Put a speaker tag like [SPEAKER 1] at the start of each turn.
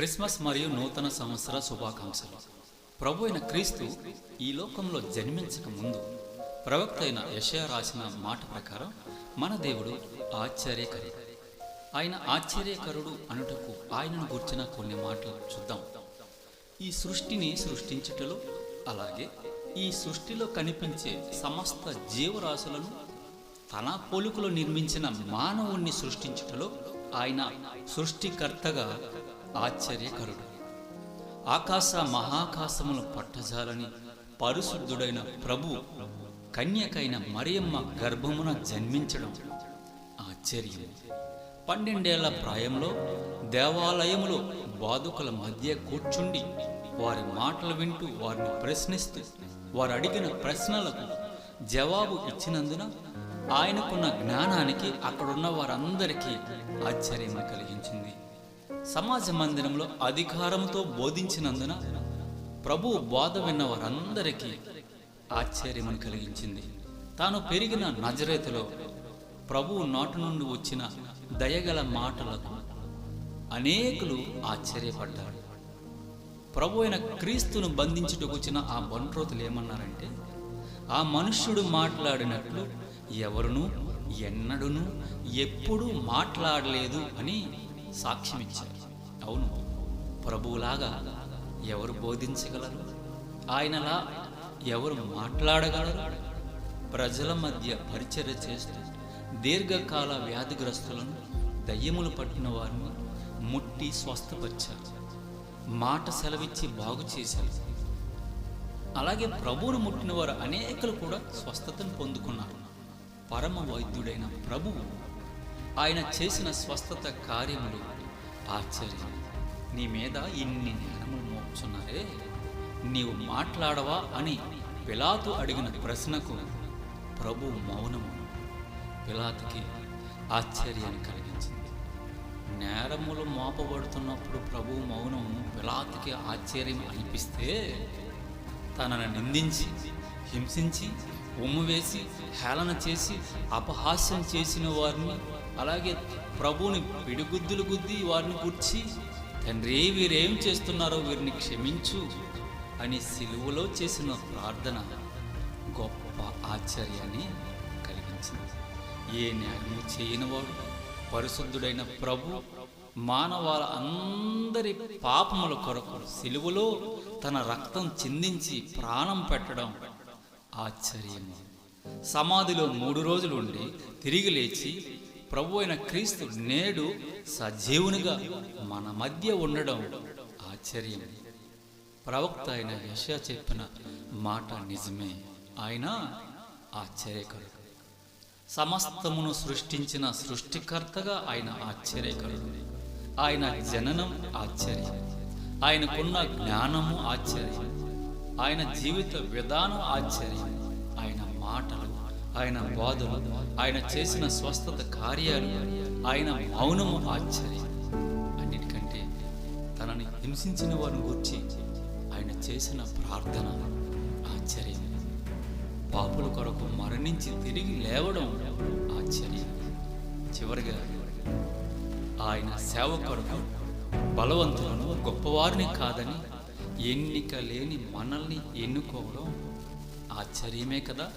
[SPEAKER 1] Christmas మరియు నూతన సంవత్సర శుభాకాంక్షలు. ప్రభు అయిన క్రీస్తు ఈ లోకంలో జన్మించక ముందు ప్రవక్త అయిన యషయా రాసిన మాట ప్రకారం మన దేవుడు ఆశ్చర్యకరి. ఆయన ఆశ్చర్యకరుడు అనుటకు ఆయనను గుర్చిన కొన్ని మాటలు చూద్దాం. ఈ సృష్టిని సృష్టించుటలో అలాగే ఈ సృష్టిలో కనిపించే సమస్త జీవరాశులను తన పోలుకలో నిర్మించిన మానవుణ్ణి సృష్టించుటలో ఆయన సృష్టికర్తగా ఆశ్చర్యకరుడు. ఆకాశ మహాకాశములు పట్టజాలని పరిశుద్ధుడైన ప్రభు కన్యకైన మరియమ్మ గర్భమున జన్మించడం ఆశ్చర్యం. పన్నెండేళ్ళ ప్రాయంలో దేవాలయములో బాదుకుల మధ్య కూర్చుండి వారి మాటలు వింటూ వారిని ప్రశ్నిస్తూ వారు అడిగిన ప్రశ్నలకు జవాబు ఇచ్చినందున ఆయనకున్న జ్ఞానానికి అక్కడున్న వారందరికీ ఆశ్చర్యం కలిగించింది. సమాజ మందిరంలో అధికారంతో బోధించినందున ప్రభు బోధ విన్న వారందరికీ ఆశ్చర్యమని కలిగించింది. తాను పెరిగిన నజరేతులో ప్రభువు నోటి నుండి వచ్చిన దయగల మాటలకు అనేకులు ఆశ్చర్యపడ్డారు. ప్రభు అయిన క్రీస్తును బంధించుటకు వచ్చిన ఆ బంట్రోతులు ఏమన్నారంటే ఆ మనుష్యుడు మాట్లాడినట్లు ఎవరునూ ఎన్నడూను ఎప్పుడూ మాట్లాడలేదు అని సాక్ష్యమిచ్చారు. అవును ప్రభువులాగా ఎవరు బోధించగలరు? ఆయనలా ఎవరు మాట్లాడగలరు? ప్రజల మధ్య పరిచర్య చేస్తూ దీర్ఘకాల వ్యాధిగ్రస్తులను దయ్యములు పట్టిన వారిని ముట్టి స్వస్థపరిచారు. మాట సెలవిచ్చి బాగు చేశారు. అలాగే ప్రభువును ముట్టిన వారు అనేకలు కూడా స్వస్థతను పొందుకున్నారు. పరమ వైద్యుడైన ప్రభువు ఆయన చేసిన స్వస్థత కార్యములు. ఆశ్చర్యం. నీ మీద ఇన్ని నేరములు మోపుచున్నారే. నీవు మాట్లాడవా అని పిలాతు అడిగిన ప్రశ్నకు ప్రభు మౌనము. పిలాతుకి ఆశ్చర్యాన్ని కలిగించింది. నేరములు మోపబడుతున్నప్పుడు ప్రభు మౌనం పిలాతుకి ఆశ్చర్యం అనిపిస్తే తనను నిందించి హింసించి ఉమ్ము హేళన చేసి అపహాస్యం చేసిన వారిని అలాగే ప్రభువుని పిడిగుద్దులు గుద్ది వారిని గుర్చి తండ్రి వీరేం చేస్తున్నారో వీరిని క్షమించు అని సిలువలో చేసిన ప్రార్థన గొప్ప ఆశ్చర్యాన్ని కలిగించింది. ఏ న్యాయం చేయనివాడు పరిశుద్ధుడైన ప్రభు మానవాళ అందరి పాపముల కొరకు సిలువలో తన రక్తం చిందించి ప్రాణం పెట్టడం ఆశ్చర్యము. సమాధిలో మూడు రోజులు ఉండి తిరిగి లేచి ప్రభు అయిన క్రీస్తు నేడు సజీవునిగా మన మధ్య ఉండడం ఆశ్చర్యం. ప్రవక్త అయిన యశ చెప్పిన మాట నిజమే. ఆయన ఆశ్చర్యకరుడు. సమస్తమును సృష్టించిన సృష్టికర్తగా ఆయన ఆశ్చర్యకరుడు. ఆయన జననం ఆశ్చర్యం. ఆయనకున్న జ్ఞానము ఆశ్చర్యం. ఆయన జీవిత విధానం ఆశ్చర్యం. ఆయన మాటలు ఆయన బాధలు ఆయన చేసిన స్వస్థత కార్యాలు ఆయన మౌనము ఆశ్చర్యం. అన్నిటికంటే తనని హింసించిన వారిని గురించి ఆయన చేసిన ప్రార్థన ఆశ్చర్యం. పాపుల కొరకు మరణించి తిరిగి లేవడం ఆశ్చర్యం. చివరిగా ఆయన సేవ కొరకు బలవంతులను గొప్పవారిని కాదని ఎన్నిక లేని మనల్ని ఎన్నుకోవడం ఆశ్చర్యమే కదా?